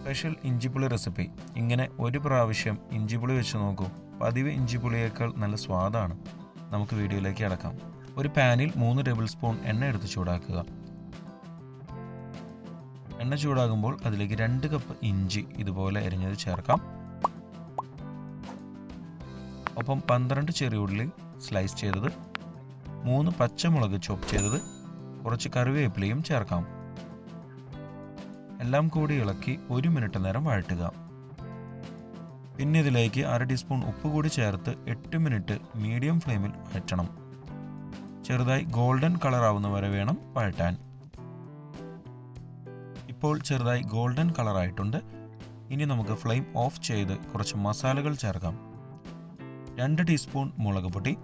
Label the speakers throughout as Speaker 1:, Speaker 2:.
Speaker 1: Special ഇഞ്ചിപ്പുളി recipe. ഇങ്ങനെ ഒരു പ്രാവശ്യം ഇഞ്ചിപ്പുളി വെച്ച് നോക്കൂ. പതിവ് ഇഞ്ചിപ്പുളിയേക്കാൾ നല്ല സ്വാദാണ്. നമുക്ക് വീഡിയോയിലേക്ക് അടക്കാം ഒരു പാനിൽ മൂന്ന് ടേബിൾ സ്പൂൺ എണ്ണ എടുത്ത് ചൂടാക്കുക. എണ്ണ ചൂടാകുമ്പോൾ അതിലേക്ക് രണ്ട് കപ്പ് ഇഞ്ചി ഇതുപോലെ എരിഞ്ഞത് ചേർക്കാം. ഒപ്പം പന്ത്രണ്ട് ചെറിയ ഉള്ളി സ്ലൈസ് ചെയ്തത്. മൂന്ന് പച്ചമുളക് ചോപ്പ് ചെയ്തത്. കുറച്ച് കറിവേപ്പിലയും ചേർക്കാം. എല്ലാം കൂടി ഇളക്കി ഒരു മിനിറ്റ് നേരം വഴറ്റുക. പിന്നെ ഇതിലേക്ക് അര ടീസ്പൂൺ ഉപ്പ് കൂടി ചേർത്ത് എട്ട് മിനിറ്റ് മീഡിയം ഫ്ലെയിമിൽ വഴറ്റണം. ചെറുതായി ഗോൾഡൻ കളർ ആവുന്ന വരെ വേണം വഴറ്റാൻ. ഇപ്പോൾ ചെറുതായി ഗോൾഡൻ കളർ ആയിട്ടുണ്ട്. ഇനി നമുക്ക് ഫ്ലെയിം ഓഫ് ചെയ്ത് കുറച്ച് മസാലകൾ ചേർക്കാം. രണ്ട് ടീസ്പൂൺ മുളക് പൊടി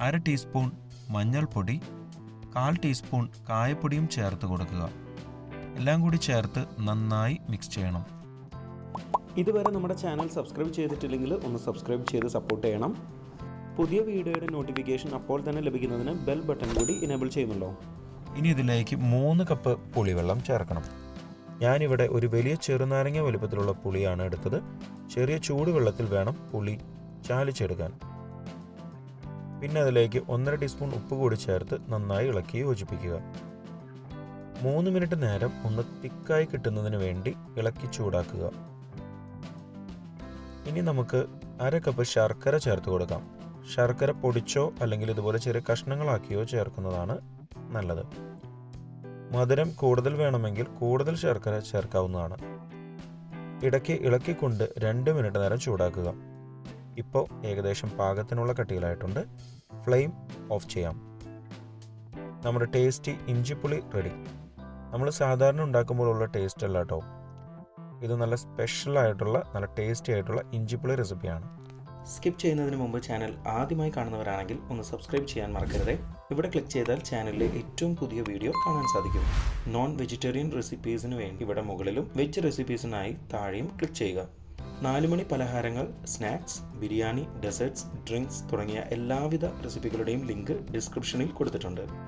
Speaker 1: അര ടീസ്പൂൺ മഞ്ഞൾപ്പൊടി കാൽ ടീസ്പൂൺ കായപ്പൊടിയും ചേർത്ത് കൊടുക്കുക. എല്ലാം കൂടി ചേർത്ത് നന്നായി മിക്സ് ചെയ്യണം.
Speaker 2: ഇതുവരെ നമ്മുടെ ചാനൽ സബ്സ്ക്രൈബ് ചെയ്തിട്ടില്ലെങ്കിൽ ഒന്ന് സബ്സ്ക്രൈബ് ചെയ്ത് സപ്പോർട്ട് ചെയ്യണം. പുതിയ വീഡിയോയുടെ നോട്ടിഫിക്കേഷൻ അപ്പോൾ തന്നെ ലഭിക്കുന്നതിന് ബെൽ ബട്ടൺ കൂടി ഇനേബിൾ ചെയ്യുന്നുണ്ടോ?
Speaker 1: ഇനി ഇതിലേക്ക് മൂന്ന് കപ്പ് പുളിവെള്ളം ചേർക്കണം. ഞാനിവിടെ ഒരു വലിയ ചെറുനാരങ്ങ വലുപ്പത്തിലുള്ള പുളിയാണ് എടുത്തത്. ചെറിയ ചൂടുവെള്ളത്തിൽ വേണം പുളി ചാലിച്ചെടുക്കാൻ. പിന്നെ അതിലേക്ക് ഒന്നര ടീസ്പൂൺ ഉപ്പ് കൂടി ചേർത്ത് നന്നായി ഇളക്കി യോജിപ്പിക്കുക. മൂന്ന് മിനിറ്റ് നേരം ഒന്ന് തിക്കായി കിട്ടുന്നതിന് വേണ്ടി ഇളക്കി ചൂടാക്കുക. ഇനി നമുക്ക് അര കപ്പ് ശർക്കര ചേർത്ത് കൊടുക്കാം. ശർക്കര പൊടിച്ചോ അല്ലെങ്കിൽ ഇതുപോലെ ചെറിയ കഷ്ണങ്ങളാക്കിയോ ചേർക്കുന്നതാണ് നല്ലത്. മധുരം കൂടുതൽ വേണമെങ്കിൽ കൂടുതൽ ശർക്കര ചേർക്കാവുന്നതാണ്. ഇടയ്ക്ക് ഇളക്കിക്കൊണ്ട് രണ്ട് മിനിറ്റ് നേരം ചൂടാക്കുക. ഇപ്പോൾ ഏകദേശം പാകത്തിനുള്ള കട്ടിയിലായിട്ടുണ്ട്. ഫ്ലെയിം ഓഫ് ചെയ്യാം. നമ്മുടെ ടേസ്റ്റി ഇഞ്ചിപ്പുളി റെഡി. നമ്മൾ സാധാരണ ഉണ്ടാക്കുമ്പോഴുള്ള ടേസ്റ്റ് അല്ല കേട്ടോ ഇത് നല്ല സ്പെഷ്യൽ ആയിട്ടുള്ള നല്ല ടേസ്റ്റി ആയിട്ടുള്ള ഇഞ്ചിപ്പുളി റെസിപ്പിയാണ്
Speaker 2: സ്കിപ്പ് ചെയ്യുന്നതിന് മുമ്പ് ചാനൽ ആദ്യമായി കാണുന്നവരാണെങ്കിൽ ഒന്ന് സബ്സ്ക്രൈബ് ചെയ്യാൻ മറക്കരുത്. ഇവിടെ ക്ലിക്ക് ചെയ്താൽ ചാനലിലെ ഏറ്റവും പുതിയ വീഡിയോ കാണാൻ സാധിക്കും. നോൺ വെജിറ്റേറിയൻ റെസിപ്പീസിന് വേണ്ടി ഇവിടെ മുകളിലും വെജ് റെസിപ്പീസിനായി താഴെയും ക്ലിക്ക് ചെയ്യുക. നാലുമണി പലഹാരങ്ങൾ സ്നാക്സ് ബിരിയാണി ഡെസേർട്സ് ഡ്രിങ്ക്സ് തുടങ്ങിയ എല്ലാവിധ റെസിപ്പികളുടെയും ലിങ്ക് ഡിസ്ക്രിപ്ഷനിൽ കൊടുത്തിട്ടുണ്ട്.